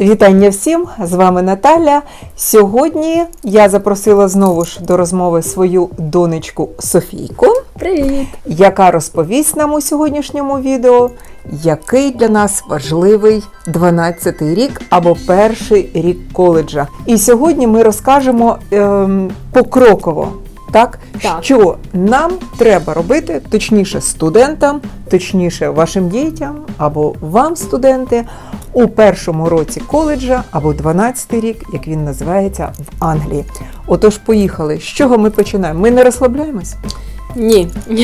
Вітання всім! З вами Наталя. Сьогодні я запросила знову ж до розмови свою донечку Софійку, Привіт! яка розповість нам у сьогоднішньому відео, який для нас важливий 12-й рік або перший рік коледжа. І сьогодні ми розкажемо ем, покроково. Так, Так. що нам треба робити, точніше, студентам, точніше, вашим дітям або вам, студенти, у першому році коледжа або 12-й рік, як він називається в Англії. Отож, поїхали. З чого ми починаємо? Ми не розслабляємось? Ні.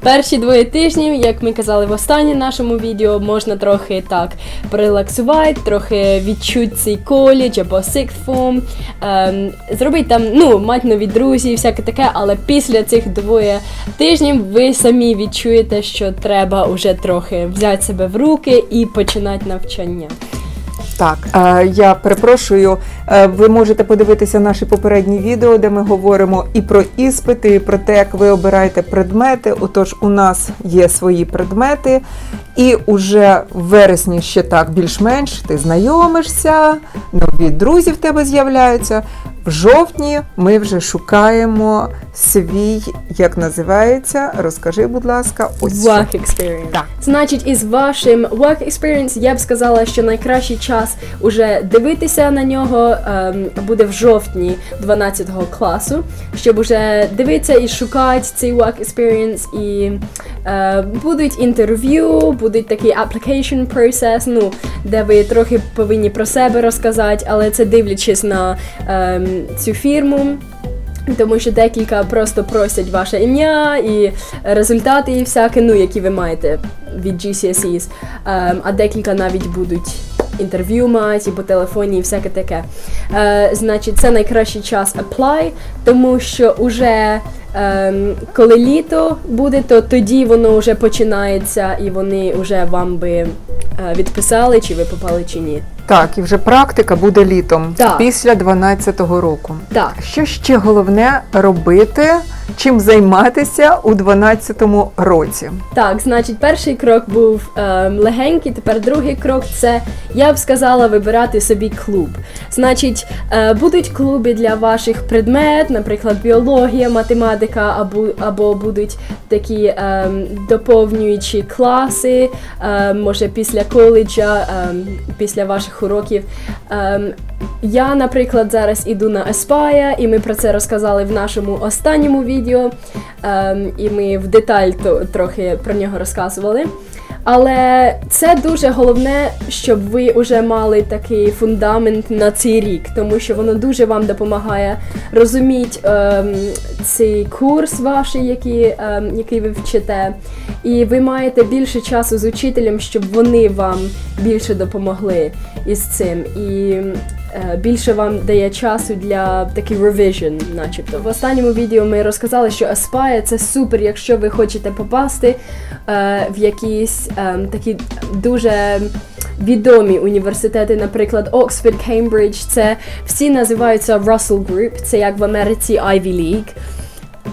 Перші двоє тижнів, як ми казали в останньому нашому відео, можна трохи так порелаксувати, трохи відчути цей коледж або form, ем, зробити там, ну, мати нові друзі, всяке таке, але після цих двоє тижнів ви самі відчуєте, що треба вже трохи взяти себе в руки і починати навчання. Так, е, я перепрошую. е, Ви можете подивитися наші попередні відео, де ми говоримо і про іспити, і про те, як ви обираєте предмети. Отож, у нас є свої предмети, і уже в вересні ще так більш-менш ти знайомишся, нові друзі в тебе з'являються. В жовтні ми вже шукаємо свій, як називається, розкажи, будь ласка, ось що. Work experience. Так. Значить, із вашим work experience я б сказала, що найкращий час уже дивитися на нього ем, буде в жовтні 12 класу, щоб уже дивитися і шукати цей work experience. І е, будуть інтерв'ю, будуть такий application process, ну, де ви трохи повинні про себе розказати, але це дивлячись на ем, цю фірму. Тому що декілька просто просять ваше ім'я і результати, і всяке, ну, які ви маєте від GCSEs, Ем, а декілька навіть будуть інтерв'ю мати по телефоні, і всяке таке. Е, значить, це найкращий час apply, тому що уже ем, коли літо буде, то тоді воно вже починається і вони вже вам би е, відписали, чи ви попали, чи ні. Так, і вже практика буде літом Так. після 12-го року. Так. Що ще головне робити, чим займатися у 12-му році? Так, значить, перший крок був ем, легенький, тепер другий крок це я б сказала вибирати собі клуб. Значить, е, будуть клуби для ваших предмет, наприклад, біологія, математика, або, або будуть такі ем, доповнюючі класи, ем, може після коледжа, ем, після ваших уроків. Ем, я, наприклад, зараз іду на Еспая, і ми про це розказали в нашому останньому відео. Ем, і ми в деталь то, трохи про нього розказували. Але це дуже головне, щоб ви вже мали такий фундамент на цей рік, тому що воно дуже вам допомагає розуміти ем, цей курс ваш, який, ем, який ви вчите. І ви маєте більше часу з учителем, щоб вони вам більше допомогли із цим. І більше вам дає часу для такий revision, начебто. В останньому відео ми розказали, що Aspire – це супер, якщо ви хочете попасти е, в якісь е, такі дуже відомі університети, наприклад, Oxford, Cambridge. Це всі називаються Russell Group, це як в Америці Ivy League.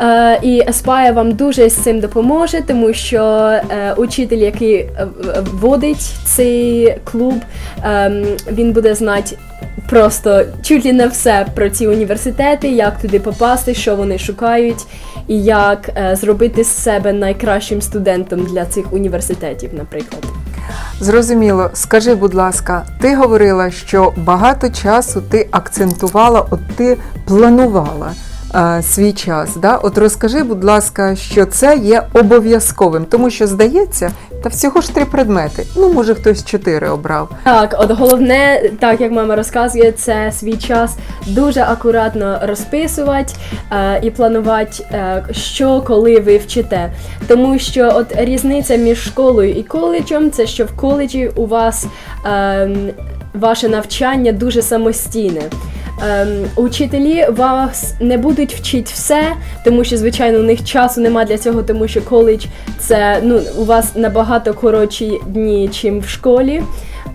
Е, і Aspire вам дуже з цим допоможе, тому що е, учитель, який е, вводить цей клуб, ем, він буде знати просто чуть ли не все про ці університети, як туди попасти, що вони шукають, і як е, зробити з себе найкращим студентом для цих університетів, наприклад. Зрозуміло, скажи, будь ласка, ти говорила, що багато часу ти акцентувала, от ти планувала е, свій час. Да? От розкажи, будь ласка, що це є обов'язковим, тому що здається, та всього ж три предмети. Ну, може, хтось чотири обрав. Так, от головне, так як мама розказує, це свій час дуже акуратно розписувати е, і планувати, е, що коли ви вчите. Тому що от різниця між школою і коледжем, це що в коледжі у вас е, ваше навчання дуже самостійне. Ем, учителі вас не будуть вчити все, тому що, звичайно, у них часу нема для цього, тому що коледж це ну, у вас набагато коротші дні, чим в школі.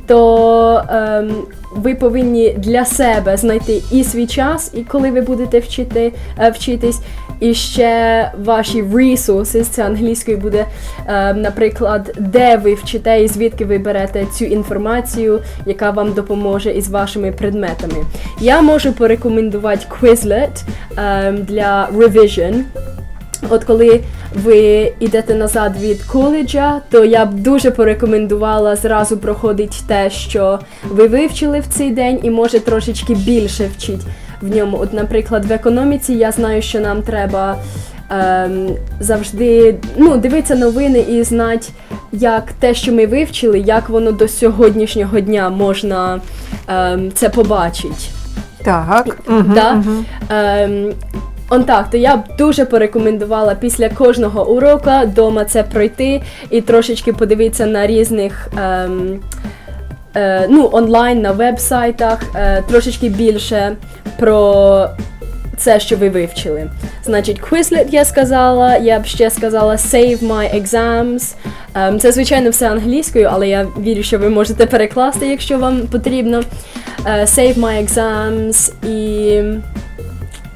То ем, ви повинні для себе знайти і свій час, і коли ви будете вчити, е, вчитись, і ще ваші resources, це англійською буде, ем, наприклад, де ви вчите і звідки ви берете цю інформацію, яка вам допоможе із вашими предметами. Я можу порекомендувати Quizlet ем, для revision. От коли ви йдете назад від коледжа, то я б дуже порекомендувала зразу проходити те, що ви вивчили в цей день, і може трошечки більше вчити в ньому. От, наприклад, в економіці я знаю, що нам треба ем, завжди ну, дивитися новини і знати, як те, що ми вивчили, як воно до сьогоднішнього дня можна ем, це побачити. Так. Угу, Да? угу. Ем, он так, то я б дуже порекомендувала після кожного урока вдома це пройти і трошечки подивитися на різних. Ем, е, ну, онлайн на веб-сайтах е, трошечки більше про це, що ви вивчили. Значить, Quizlet я сказала, я б ще сказала Save My Exams. Ем, це, звичайно, все англійською, але я вірю, що ви можете перекласти, якщо вам потрібно. Е, Save My Exams і.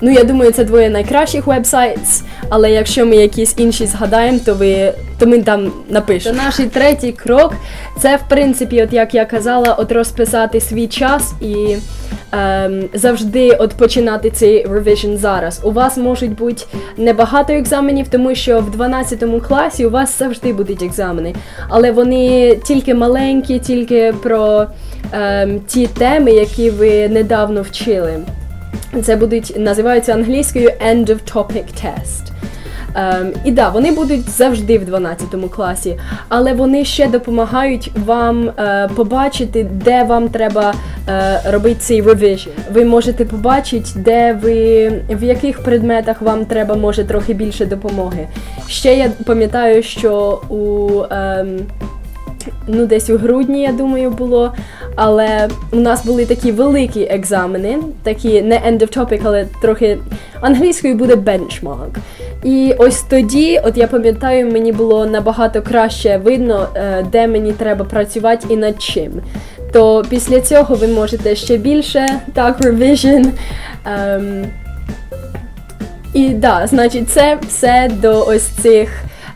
Ну, я думаю, це двоє найкращих вебсайтс, але якщо ми якісь інші згадаємо, то ви то ми там напишемо. Наш третій крок це, в принципі, от як я казала, от розписати свій час і ем, завжди от починати цей revision зараз. У вас можуть бути небагато екзаменів, тому що в 12 класі у вас завжди будуть екзамени, але вони тільки маленькі, тільки про ем, ті теми, які ви недавно вчили. Це будуть називаються англійською End of Topic Test. Ем, і да, вони будуть завжди в 12 класі, але вони ще допомагають вам е, побачити, де вам треба е, робити цей revision. Ви можете побачити, де ви в яких предметах вам треба може трохи більше допомоги. Ще я пам'ятаю, що у ем, ну, десь у грудні, я думаю, було. Але у нас були такі великі екзамени, такі не end of topic, але трохи англійською буде benchmark. І ось тоді, от я пам'ятаю, мені було набагато краще видно, е, де мені треба працювати і над чим. То після цього ви можете ще більше так, revision. Ем, і да, значить, це все до ось цих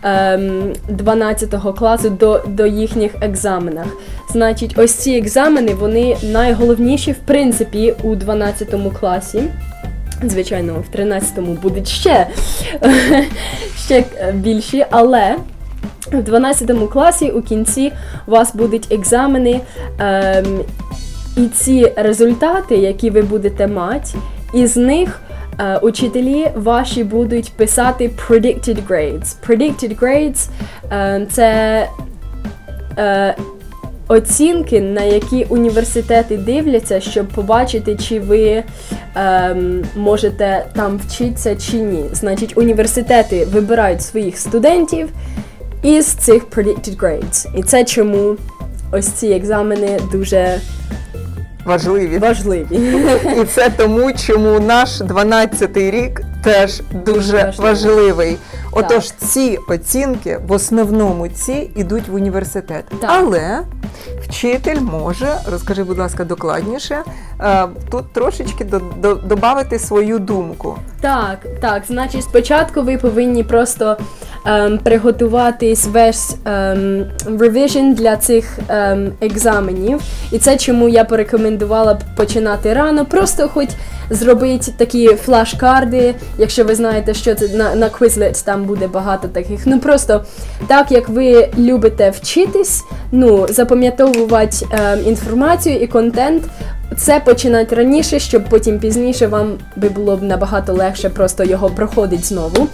12 класу, до, до їхніх екзаменах. Значить, ось ці екзамени вони найголовніші, в принципі, у 12 класі. Звичайно, в 13-му будуть ще, ще більші, але в 12 класі у кінці у вас будуть екзамени. Ем, і ці результати, які ви будете мати, із них учителі ваші будуть писати predicted grades. Predicted grades е, це е, оцінки, на які університети дивляться, щоб побачити, чи ви ем, можете там вчитися чи ні. Значить, університети вибирають своїх студентів із цих predicted grades. І це чому ось ці екзамени дуже Важливі. важливі. І це тому, чому наш 12-й рік теж дуже важливий. важливий. Отож, ці оцінки в основному ці йдуть в університет. Так. Але вчитель може, розкажи, будь ласка, докладніше, е, тут трошечки до- до- додати свою думку. Так, так. Значить, спочатку ви повинні просто ем, приготуватись весь ем, revision для цих ем, екзаменів. І це чому я порекомендувала б починати рано. Просто хоч зробити такі флаш-карди, якщо ви знаєте, що це на, на Quizlet там буде багато таких. Ну просто так як ви любите вчитись, ну запам'ятовувати ем, інформацію і контент. Це починати раніше, щоб потім пізніше вам би було б набагато легше просто його проходити знову.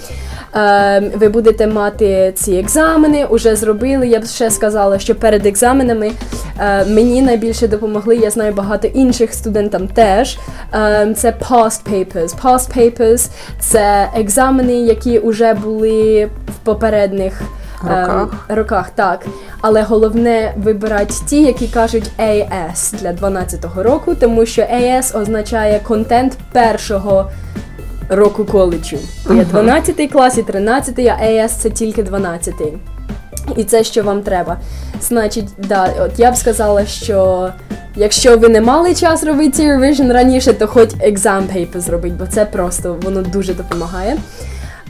Е, ви будете мати ці екзамени, уже зробили. Я б ще сказала, що перед екзаменами е, мені найбільше допомогли. Я знаю багато інших студентам теж. Е, це past papers. Past papers – це екзамени, які вже були в попередніх Роках. Ем, роках, так. Але головне вибирати ті, які кажуть AS для 12-го року, тому що AS означає контент першого року коледжу. Є 12 клас і 13, а AS це тільки 12. І це що вам треба. Значить, да, от я б сказала, що якщо ви не мали час робити цей revision раніше, то хоч exam paper зробіть, бо це просто воно дуже допомагає.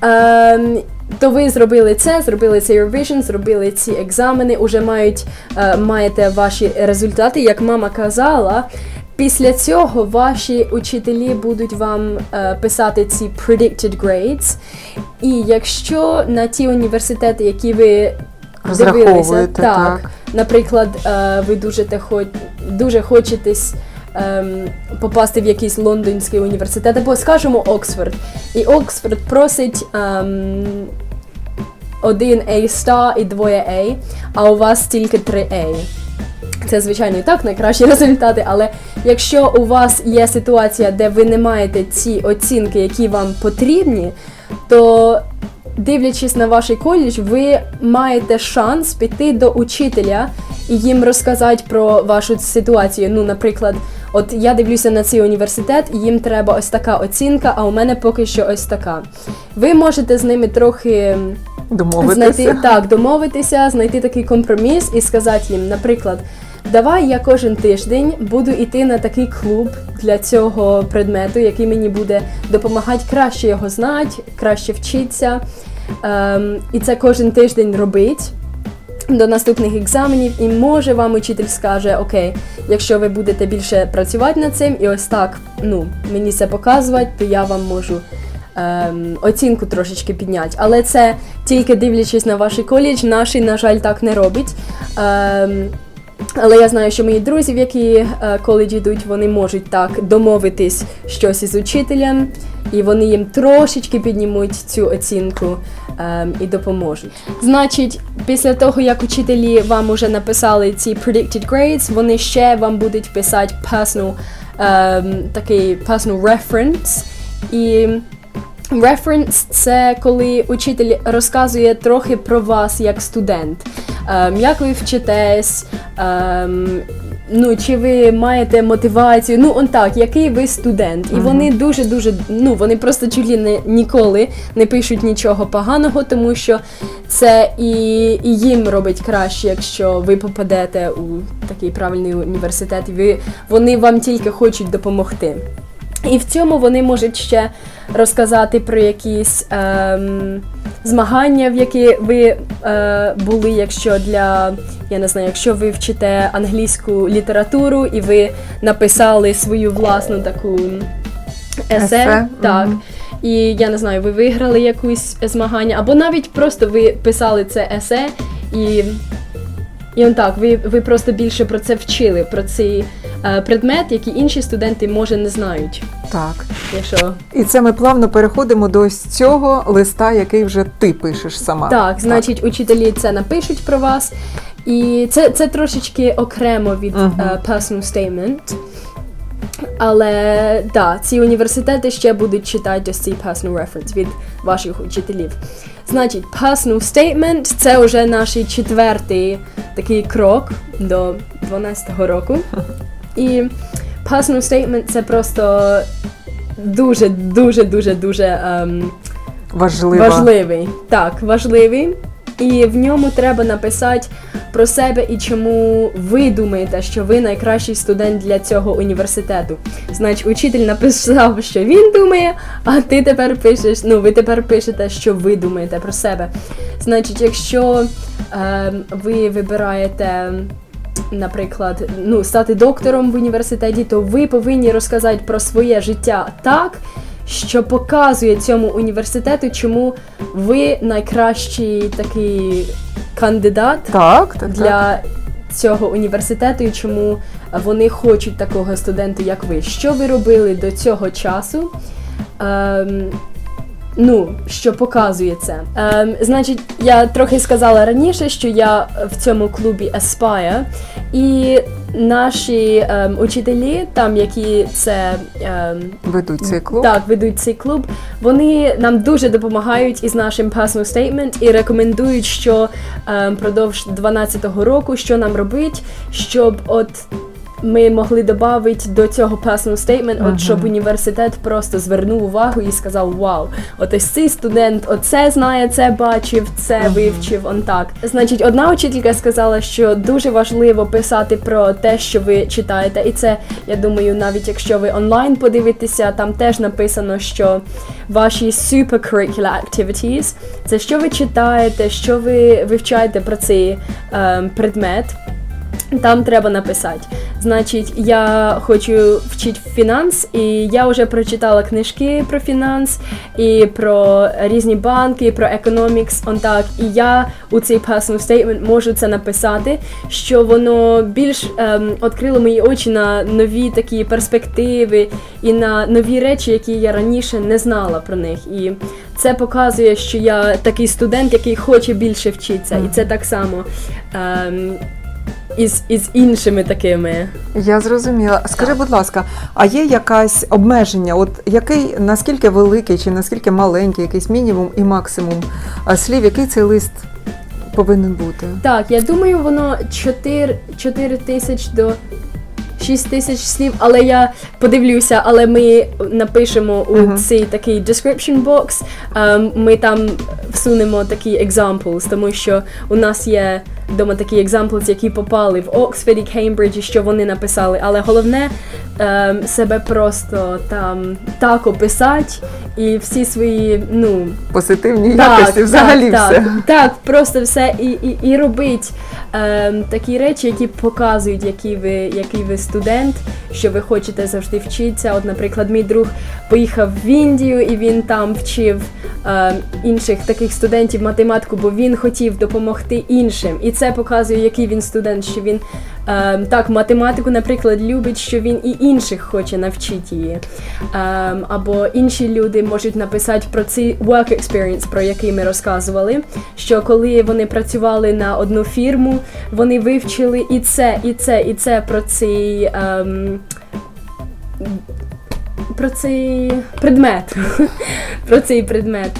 Ем, то ви зробили це, зробили цей revision, зробили ці екзамени, уже мають, е, маєте ваші результати. Як мама казала, після цього ваші учителі будуть вам е, писати ці predicted grades. І якщо на ті університети, які ви дивилися, Розраховуєте, так. наприклад, е, ви дуже, те хо- дуже хочетесь ем, попасти в якийсь лондонський університет, або скажімо Оксфорд. І Оксфорд просить ем, один A-star і двоє A, а у вас тільки три A. Це, звичайно, і так найкращі результати, але якщо у вас є ситуація, де ви не маєте ці оцінки, які вам потрібні, то дивлячись на ваш коледж, ви маєте шанс піти до учителя і їм розказати про вашу ситуацію. Ну, наприклад, от я дивлюся на цей університет, і їм треба ось така оцінка, а у мене поки що ось така. Ви можете з ними трохи Домовитися. знайти так, домовитися, знайти такий компроміс і сказати їм, наприклад, давай я кожен тиждень буду йти на такий клуб для цього предмету, який мені буде допомагати краще його знати, краще вчитися. Ем, і це кожен тиждень робить. До наступних екзаменів, і може вам учитель скаже, окей, якщо ви будете більше працювати над цим, і ось так ну, мені це показувати, то я вам можу ем, оцінку трошечки підняти. Але це тільки дивлячись на ваш коледж, наші, на жаль, так не робить. Ем, але я знаю, що мої друзі, в які е, коледж йдуть, вони можуть так домовитись щось із учителем, і вони їм трошечки піднімуть цю оцінку ем, і допоможуть. Значить, після того, як учителі вам уже написали ці predicted grades, вони ще вам будуть писати personal, ем, такий personal reference. І Reference – це коли учитель розказує трохи про вас як студент. Ем, як ви вчитесь, ем, ну, чи ви маєте мотивацію, ну он так, який ви студент. І вони дуже-дуже, ну вони просто чуть ли не ніколи не пишуть нічого поганого, тому що це і, і їм робить краще, якщо ви попадете у такий правильний університет, і ви, вони вам тільки хочуть допомогти. І в цьому вони можуть ще розказати про якісь ем, змагання, в які ви е, були, якщо для я не знаю, якщо ви вчите англійську літературу і ви написали свою власну таку есе, Есе, так. І я не знаю, ви виграли якусь змагання, або навіть просто ви писали це есе і. І он так, ви, ви просто більше про це вчили, про е, предмет, який інші студенти може не знають. Так. Якщо І це ми плавно переходимо до ось цього листа, який вже ти пишеш сама. так, значить, учителі це напишуть про вас. І це, це трошечки окремо від Мгм. е, personal statement. Але да, ці університети ще будуть читати ось цей personal reference від ваших учителів. Значить, personal statement це вже наш четвертий такий крок до 12-го року. І personal statement це просто дуже, дуже, дуже, дуже. ем, Важлива. Важливий. Так, важливий. І в ньому треба написати про себе і чому ви думаєте, що ви найкращий студент для цього університету. Значить, учитель написав, що він думає, а ти тепер пишеш, ну ви тепер пишете, що ви думаєте про себе. Значить, якщо е, ви вибираєте. Наприклад, ну, стати доктором в університеті, то ви повинні розказати про своє життя так, що показує цьому університету, чому ви найкращий такий кандидат Так, так, так. для цього університету і чому вони хочуть такого студента, як ви. Що ви робили до цього часу? Ем, Ну, що показує це. Ем, значить, я трохи сказала раніше, що я в цьому клубі Aspire, і наші ем, учителі, там які це ем, Ведуть цей клуб. так, ведуть цей клуб. Вони нам дуже допомагають із нашим personal statement і рекомендують, що ем, продовж 12-го року що нам робити, щоб от ми могли додати до цього personal statement, Мгм. от щоб університет просто звернув увагу і сказав: Вау, от ось цей студент оце знає, це бачив, це Мгм. вивчив. Он так. Значить, одна учителька сказала, що дуже важливо писати про те, що ви читаєте, і це я думаю, навіть якщо ви онлайн подивитеся, там теж написано, що ваші supercurricular activities – це що ви читаєте, що ви вивчаєте про цей ем, предмет. Там треба написати. Значить, я хочу вчити фінанс, і я вже прочитала книжки про фінанс і про різні банки, про економікс. Он так. І я у цей personal statement можу це написати, що воно більш ем, відкрило мої очі на нові такі перспективи і на нові речі, які я раніше не знала про них. І це показує, що я такий студент, який хоче більше вчитися. І це так само. Ем, із, із іншими такими. Я зрозуміла. Скажи, будь ласка, а є якась обмеження? От який наскільки великий чи наскільки маленький, якийсь мінімум і максимум слів, який цей лист повинен бути? Так, я думаю, воно 4, 4 тисяч до 6 тисяч слів, але я подивлюся, але ми напишемо у Мгм. цей такий description box, ем, ми там всунемо такі examples, тому що у нас є вдома такі examples, які попали в Оксфорді, Кеймбриджі, що вони написали. Але головне ем, себе просто там так описати і всі свої, ну, Позитивні якості, взагалі так, все. Так, так, просто все і, і, і робить ем, такі речі, які показують, який ви, який ви студент, що ви хочете завжди вчитися. От, наприклад, мій друг поїхав в Індію і він там вчив інших таких студентів математику, бо він хотів допомогти іншим. І це показує, який він студент, що він ем, так математику, наприклад, любить, що він і інших хоче навчити її. Ем, або інші люди можуть написати про цей work experience, про який ми розказували. Що коли вони працювали на одну фірму, вони вивчили і це, і це, і це про цей. Про цей предмет. про цей предмет.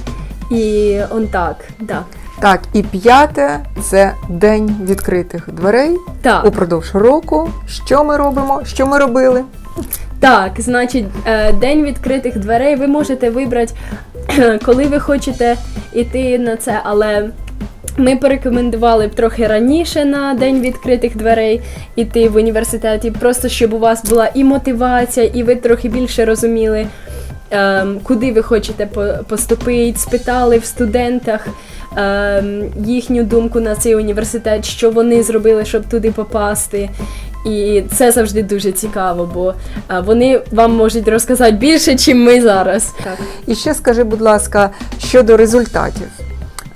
І он так, да. Так, і п'яте це день відкритих дверей Так. упродовж року. Що ми робимо? Що ми робили? Так, значить, е, день відкритих дверей ви можете вибрати, коли ви хочете йти на це, але ми порекомендували б трохи раніше на день відкритих дверей іти в університеті, просто щоб у вас була і мотивація, і ви трохи більше розуміли, ем, куди ви хочете поступити, спитали в студентах. ем, Їхню думку на цей університет, що вони зробили, щоб туди попасти. І це завжди дуже цікаво, бо а, вони вам можуть розказати більше, ніж ми зараз. Так. І ще скажи, будь ласка, щодо результатів.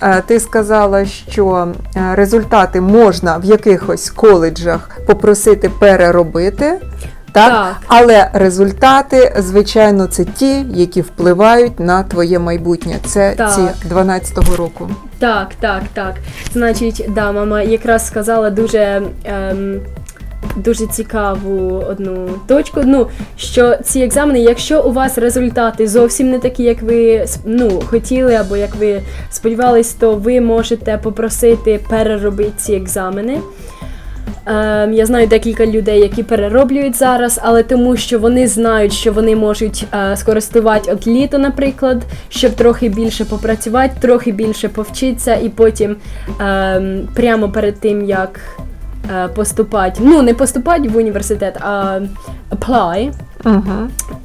Е, Ти сказала, що е, результати можна в якихось коледжах попросити переробити. Так? Так. Але результати, звичайно, це ті, які впливають на твоє майбутнє. Це Так. ці 12-го року. Так, так, так. Значить, да, мама якраз сказала дуже. Ем, Дуже цікаву одну точку. Ну що ці екзамени, якщо у вас результати зовсім не такі, як ви ну, хотіли, або як ви сподівались, то ви можете попросити переробити ці екзамени. Ем, я знаю декілька людей, які перероблюють зараз, але тому, що вони знають, що вони можуть е, скористувати от літо, наприклад, щоб трохи більше попрацювати, трохи більше повчитися, і потім ем, прямо перед тим, як е, поступати, ну не поступати в університет, а apply, Угу.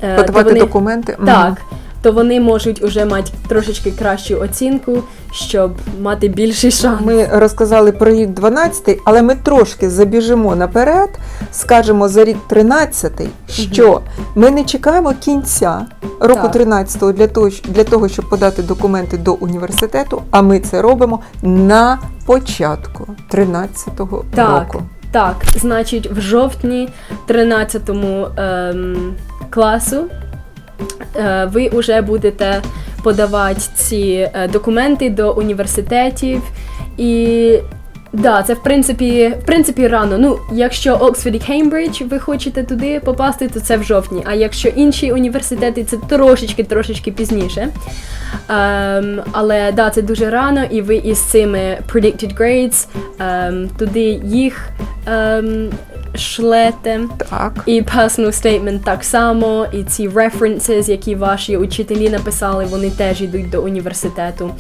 е, Подавати вони- документи. Так. так, то вони можуть уже мати трошечки кращу оцінку, щоб мати більший шанс. Ми розказали про рік 12, але ми трошки забіжимо наперед, скажемо за рік 13, що ми не чекаємо кінця року Так. 13 для того, для того, щоб подати документи до університету, а ми це робимо на початку 13-го Так. року. Так, значить, в жовтні 13 ем, класу ви вже будете подавати ці е, документи до університетів. І да, це в принципі, в принципі рано. Ну, якщо Оксфорд і Кеймбридж ви хочете туди попасти, то це в жовтні. А якщо інші університети, це трошечки трошечки пізніше. Ем, але да, це дуже рано, і ви із цими predicted grades ем, туди їх ем, шлете. Так. І personal statement так само, і ці references, які ваші учителі написали, вони теж йдуть до університету.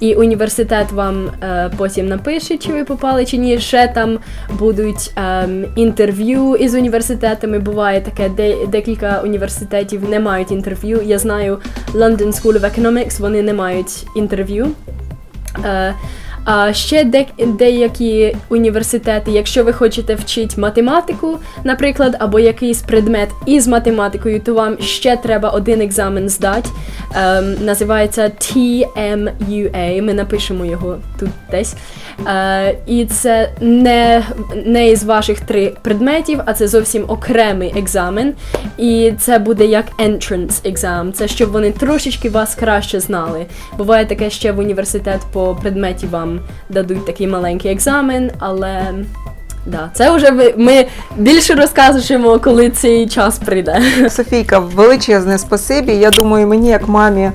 І університет вам е, потім напише, чи ви попали, чи ні. Ще там будуть ем, інтерв'ю із університетами. Буває таке, де, декілька університетів не мають інтерв'ю. Я знаю London School of Economics, вони не мають інтерв'ю. Е, а ще де, деякі університети, якщо ви хочете вчити математику, наприклад, або якийсь предмет із математикою, то вам ще треба один екзамен здати. Ем, називається TMUA. Ми напишемо його тут десь. Е, і це не, не із ваших три предметів, а це зовсім окремий екзамен. І це буде як entrance exam. Це щоб вони трошечки вас краще знали. Буває таке ще в університет по предметі вам дадуть такий маленький екзамен, але да, це вже ви- ми більше розкажемо, коли цей час прийде. Софійка, величезне спасибі. Я думаю, мені як мамі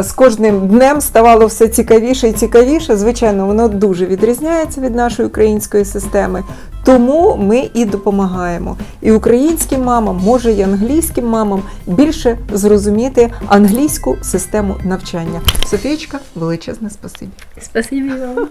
з кожним днем ставало все цікавіше і цікавіше. Звичайно, воно дуже відрізняється від нашої української системи. Тому ми і допомагаємо. І українським мамам, може, і англійським мамам більше зрозуміти англійську систему навчання. Софієчка, величезне спасибі. Спасибі вам.